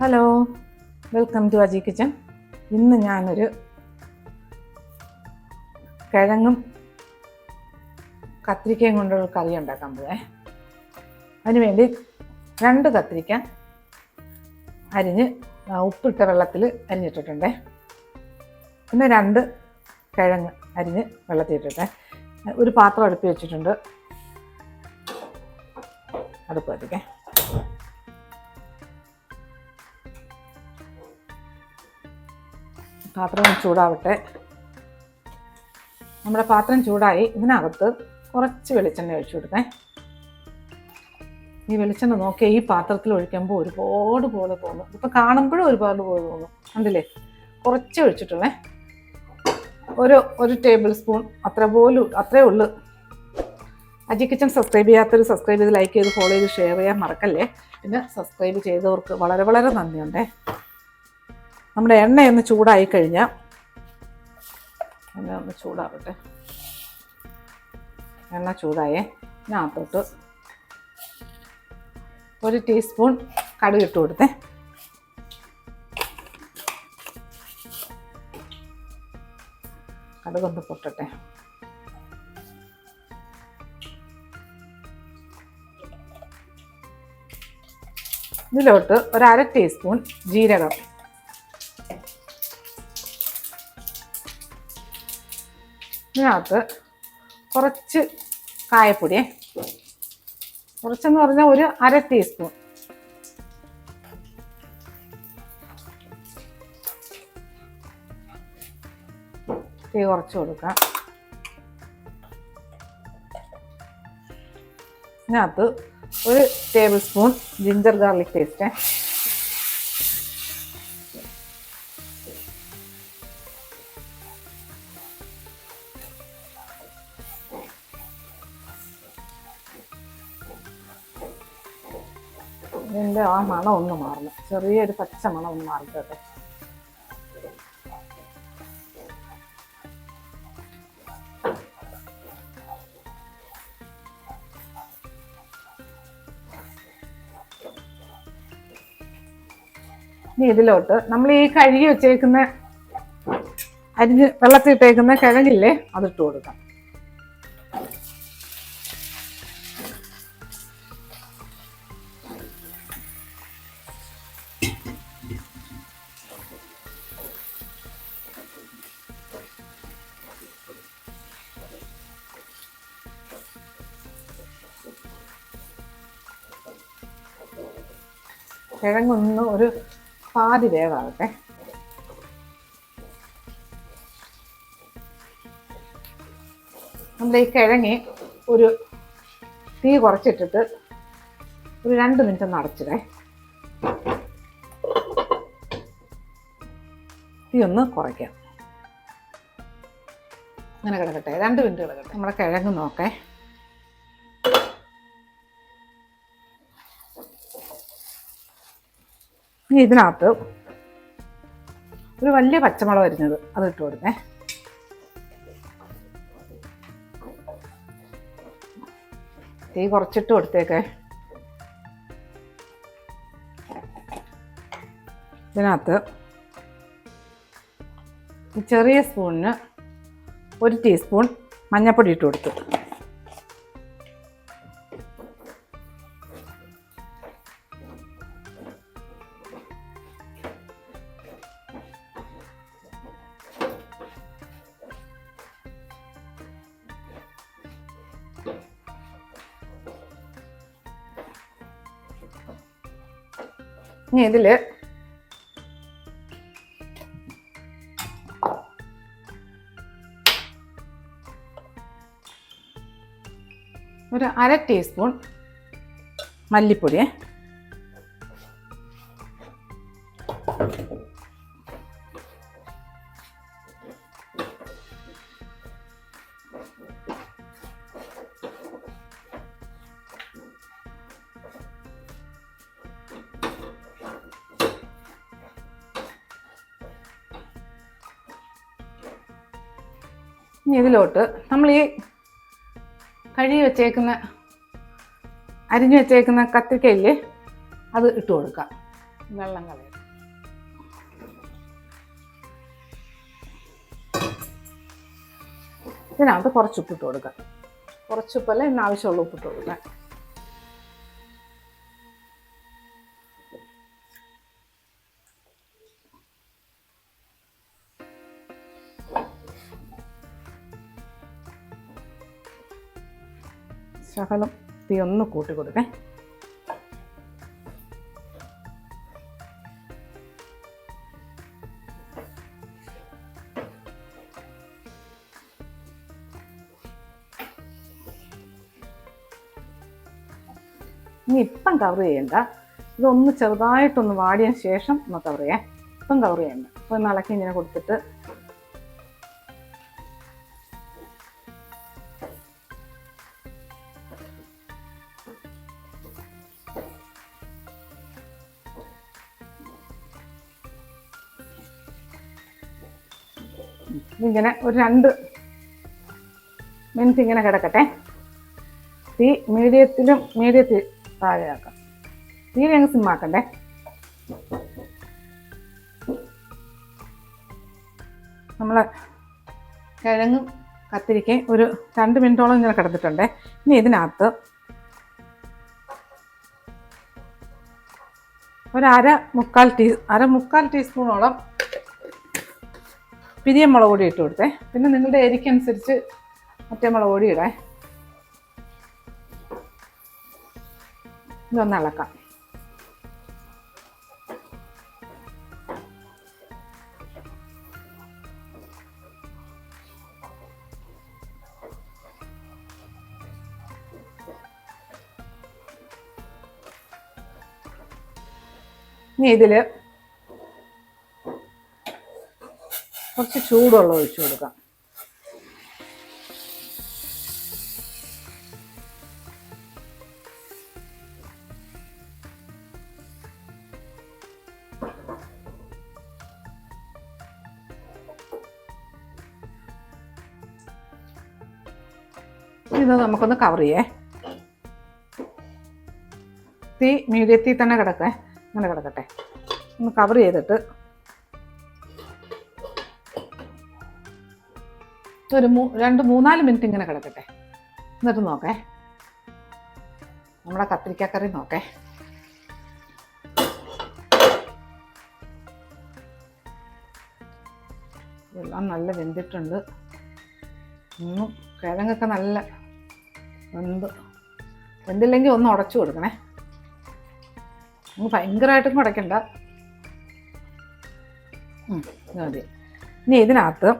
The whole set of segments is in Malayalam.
Hello welcome to Aji kitchen ഇന്ന് ഞാനൊരു കിഴങ്ങും കത്തിരിക്കയും കൊണ്ടുള്ള കറി ഉണ്ടാക്കാൻ പോയേ അതിന് വേണ്ടി രണ്ട് കത്തിരിക്ക അരിഞ്ഞ് ഉപ്പിട്ട വെള്ളത്തിൽ അരിഞ്ഞിട്ടിട്ടുണ്ടേ. പിന്നെ രണ്ട് കിഴങ്ങ് അരിഞ്ഞ് വെള്ളത്തിൽ ഇട്ടിട്ടെ ഒരു പാത്രം അടുപ്പി വെച്ചിട്ടുണ്ട്. അടുപ്പ് കത്തിക്കേ പാത്രം ചൂടാവട്ടെ. നമ്മുടെ പാത്രം ചൂടായി. ഇതിനകത്ത് കുറച്ച് വെളിച്ചെണ്ണ ഒഴിച്ചു കൊടുക്കേ. ഈ വെളിച്ചെണ്ണ നോക്കിയാൽ ഈ പാത്രത്തിൽ ഒഴിക്കുമ്പോൾ ഒരുപാട് പോലെ തോന്നും. ഇപ്പം കാണുമ്പോഴും ഒരുപാട് പോലെ തോന്നും. കണ്ടില്ലേ? കുറച്ച് ഒഴിച്ചിട്ടുള്ളേ. ഒരു ഒരു ടേബിൾ സ്പൂൺ അത്ര പോലും അത്രേ ഉള്ളൂ. അജി കിച്ചൻ സബ്സ്ക്രൈബ് ചെയ്യാത്തവർ സബ്സ്ക്രൈബ് ചെയ്ത് ലൈക്ക് ചെയ്ത് ഫോളോ ചെയ്ത് ഷെയർ ചെയ്യാൻ മറക്കല്ലേ? പിന്നെ സബ്സ്ക്രൈബ് ചെയ്തവർക്ക് വളരെ വളരെ നന്ദിയുണ്ടേ. നമ്മുടെ എണ്ണയൊന്ന് ചൂടായി കഴിഞ്ഞാൽ എണ്ണ ഒന്ന് ചൂടാവട്ടെ. എണ്ണ ചൂടായേ. ഇതിനകത്തോട്ട് ഒരു ടീസ്പൂൺ കടുക് ഇട്ട് കൊടുത്തേ. കടുകൊന്ന് പൊട്ടട്ടെ. ഇതിലോട്ട് ഒരു അര ടീസ്പൂൺ ജീരകം ഇതിനകത്ത് കുറച്ച് കായപ്പൊടിയെ. കുറച്ചെന്ന് പറഞ്ഞാൽ ഒരു അര ടീസ്പൂൺ തീ കുറച്ച് കൊടുക്കാം. ഇതിനകത്ത് ഒരു tablespoon ginger garlic paste ഇതിന്റെ ആ മണം ഒന്ന് മാറണം. ചെറിയൊരു പച്ച മണം ഒന്ന് മാറട്ടെ ഇനി ഇതിലോട്ട് നമ്മൾ ഈ കഴുകി വെച്ചേക്കുന്ന അരിഞ്ഞ് വെള്ളത്തിൽ ഇട്ടേക്കുന്ന കിഴങ്ങില്ലേ അതിട്ട് കൊടുക്കാം. കിഴങ്ങൊന്ന് ഒരു പാതി വേവാകട്ടെ. നമ്മൾ ഈ കിഴങ്ങി ഒരു തീ കുറച്ചിട്ടിട്ട് ഒരു രണ്ട് മിനിറ്റ് ഒന്ന് അടച്ചിടേ. തീ ഒന്ന് കുറയ്ക്കാം. അങ്ങനെ കിടക്കട്ടെ. രണ്ട് മിനിറ്റ് കിടക്കട്ടെ. നമ്മുടെ കിഴങ്ങ് നോക്കേ. ഇനി ഇതിനകത്ത് ഒരു വലിയ പച്ചമുളക് അരിഞ്ഞത് അത് ഇട്ട് കൊടുത്തേ. തീ കുറച്ചിട്ട് കൊടുത്തേക്കേ. ഇതിനകത്ത് ചെറിയ സ്പൂണിന് ഒരു ടീസ്പൂൺ മഞ്ഞൾപ്പൊടി ഇട്ട് കൊടുത്തു. ഇനി ഇതിൽ ഒരു അര ടീസ്പൂൺ മല്ലിപ്പൊടിയെ. ഇനി ഇതിലോട്ട് നമ്മൾ ഈ കഴുകി വെച്ചേക്കുന്ന അരിഞ്ഞു വെച്ചേക്കുന്ന കത്തിരിക്കയില്ലേ അത് ഇട്ട് കൊടുക്കാം. വെള്ളം കളയാം ഇതിനകത്ത് കുറച്ച് ഉപ്പിട്ട് കൊടുക്കാം. കുറച്ച് ഉപ്പല്ല ഇന്ന് ആവശ്യമുള്ള ഉപ്പിട്ട് കൊടുക്കാം. ശകലം തീ ഒന്ന് കൂട്ടി കൊടുക്കേ. ഇനി ഇപ്പം കവർ ചെയ്യണ്ട. ഇതൊന്ന് ചെറുതായിട്ടൊന്ന് വാടിയതിന് ശേഷം ഒന്ന് കവർ ചെയ്യാം. ഇപ്പം കവർ ചെയ്യണ്ട. അപ്പോൾ ഇളക്കി ഇങ്ങനെ കൊടുത്തിട്ട് ഇങ്ങനെ ഒരു രണ്ട് മിനിറ്റ് ഇങ്ങനെ കിടക്കട്ടെ. തീ മീഡിയത്തിലും മീഡിയത്തിൽ താഴെയാക്കാം. തീ അങ്ങ് സിമ്മാക്കണ്ടേ നമ്മൾ കിഴങ്ങും കത്തിരിക്കയും ഒരു രണ്ട് മിനിറ്റോളം ഇങ്ങനെ കിടന്നിട്ടുണ്ട്. ഇനി ഇതിനകത്ത് ഒരു അര മുക്കാൽ ടീ അര മുക്കാൽ ടീസ്പൂണോളം പിരിയ മുളക് പൊടി ഇട്ട് കൊടുത്തേ. പിന്നെ നിങ്ങളുടെ എരിക്കനുസരിച്ച് മറ്റേ മുളക് പൊടി ഇടേ. ഇതൊന്ന് ഇളക്കാം. ഇനി ഇതിൽ കുറച്ച് ചൂടുവെള്ളം ഒഴിച്ചു കൊടുക്കാം. ഇത് നമുക്കൊന്ന് കവർ ചെയ്യേ. തീ മീഡിയത്തിൽ തന്നെ കിടക്കേ. അങ്ങനെ കിടക്കട്ടെ. ഒന്ന് കവർ ചെയ്തിട്ട് ഒരു രണ്ട് മൂന്നാൽ മിനിറ്റ് ഇങ്ങനെ കിടക്കട്ടെ. എന്നിട്ട് നോക്കേ. നമ്മുടെ കത്തിരിക്കക്കറി നോക്കേ. എല്ലാം നല്ല വെന്തിട്ടുണ്ട്. ഒന്നും കിഴങ്ങൊക്കെ നല്ല വെന്ത്. വെന്തില്ലെങ്കിൽ ഒന്ന് ഉടച്ചു കൊടുക്കണേ. ഒന്ന് ഭയങ്കരമായിട്ടും ഉടയ്ക്കണ്ട മതി. ഇനി ഇതിനകത്ത്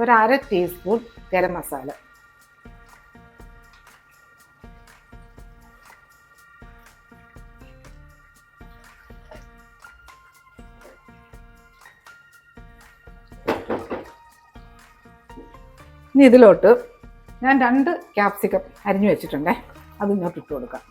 ഒരു അര ടീസ്പൂൺ ഗരം മസാല. ഇനി ഇതിലോട്ട് ഞാൻ രണ്ട് ക്യാപ്സിക്കം അരിഞ്ഞു വെച്ചിട്ടുണ്ടേ. അത് ഇങ്ങോട്ട് ഇട്ട് കൊടുക്കാം.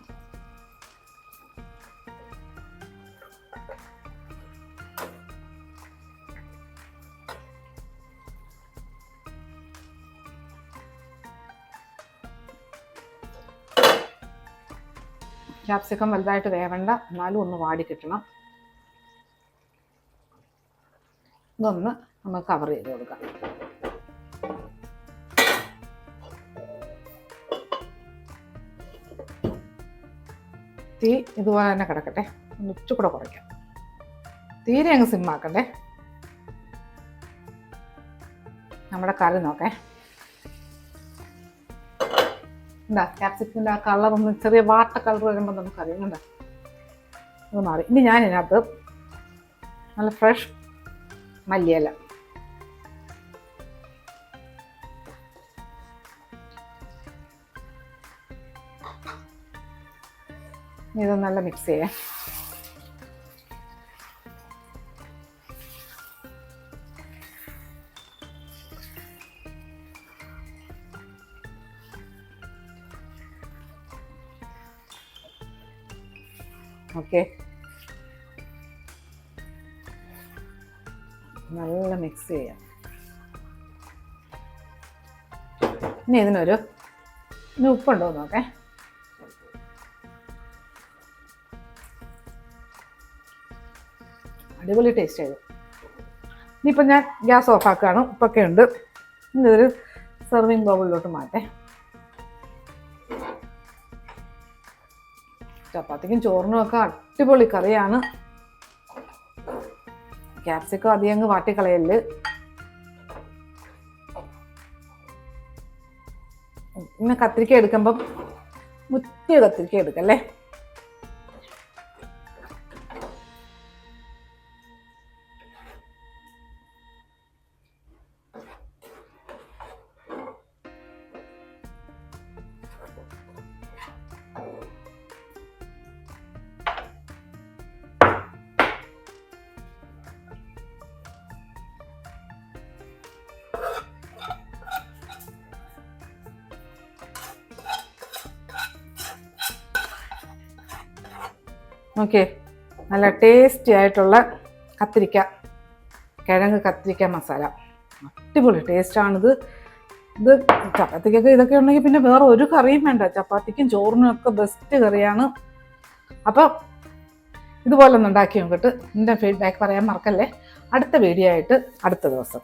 ക്യാപ്സിക്കം വലുതായിട്ട് വേവണ്ട. എന്നാലും ഒന്ന് വാടി കിട്ടണം. ഇതൊന്ന് നമ്മൾ കവർ ചെയ്ത് കൊടുക്കാം. തീ ഇതുപോലെ തന്നെ കിടക്കട്ടെ. ഒന്ന് ഇച്ചിരി കുറയ്ക്കാം. തീരെ അങ്ങ് സിമ്മാക്കണ്ടേ നമ്മുടെ കറി നോക്കേ. എന്താ ക്യാപ്സിക്കിന്റെ ആ കളർ ഒന്ന് ചെറിയ വാട്ട കളർ വരുമ്പോൾ നമുക്കറിയാം എന്താ അത് മാറി. ഇനി ഞാൻ ഇതിനകത്ത് നല്ല ഫ്രഷ് മല്ലിയില. ഇത് നല്ല മിക്സ് ചെയ്യാം. ഓക്കെ. നല്ല മിക്സ് ചെയ്യാം. ഇനി ഇതിനൊരു ഇനി ഉപ്പുണ്ടോ നോക്കെ. അടിപൊളി ടേസ്റ്റ് ചെയ്തു ഇനിയിപ്പോൾ ഞാൻ ഗ്യാസ് ഓഫ് ആക്കുകയാണ്. ഉപ്പൊക്കെ ഉണ്ട്. ഇനി ഇതൊരു സെർവിങ് ബൗളിലോട്ട് മാറ്റേ. ചപ്പാത്തിക്കും ചോറിനും ഒക്കെ അടിപൊളി കറിയാണ്. ക്യാപ്സിക്കം അധികം അങ്ങ് വാട്ടിക്കളയൽ. പിന്നെ കത്തിരിക്ക എടുക്കുമ്പം മുറ്റിയ കത്തിരിക്ക എടുക്കല്ലേ? ഓക്കെ നല്ല ടേസ്റ്റി ആയിട്ടുള്ള കത്തിരിക്ക. കിഴങ്ങ് കത്തിരിക്ക മസാല. അടിപൊളി ടേസ്റ്റാണിത് ഇത് ചപ്പാത്തിക്കൊക്കെ ഇതൊക്കെ ഉണ്ടെങ്കിൽ പിന്നെ വേറെ ഒരു കറിയും വേണ്ട. ചപ്പാത്തിക്കും ചോറിനും ഒക്കെ ബെസ്റ്റ് കറിയാണ്. അപ്പം ഇതുപോലെ ഒന്ന് ഉണ്ടാക്കി നോക്കിയിട്ട് എന്റെ ഫീഡ്ബാക്ക് പറയാൻ മറക്കല്ലേ? അടുത്ത വീഡിയോ ആയിട്ട് അടുത്ത ദിവസം.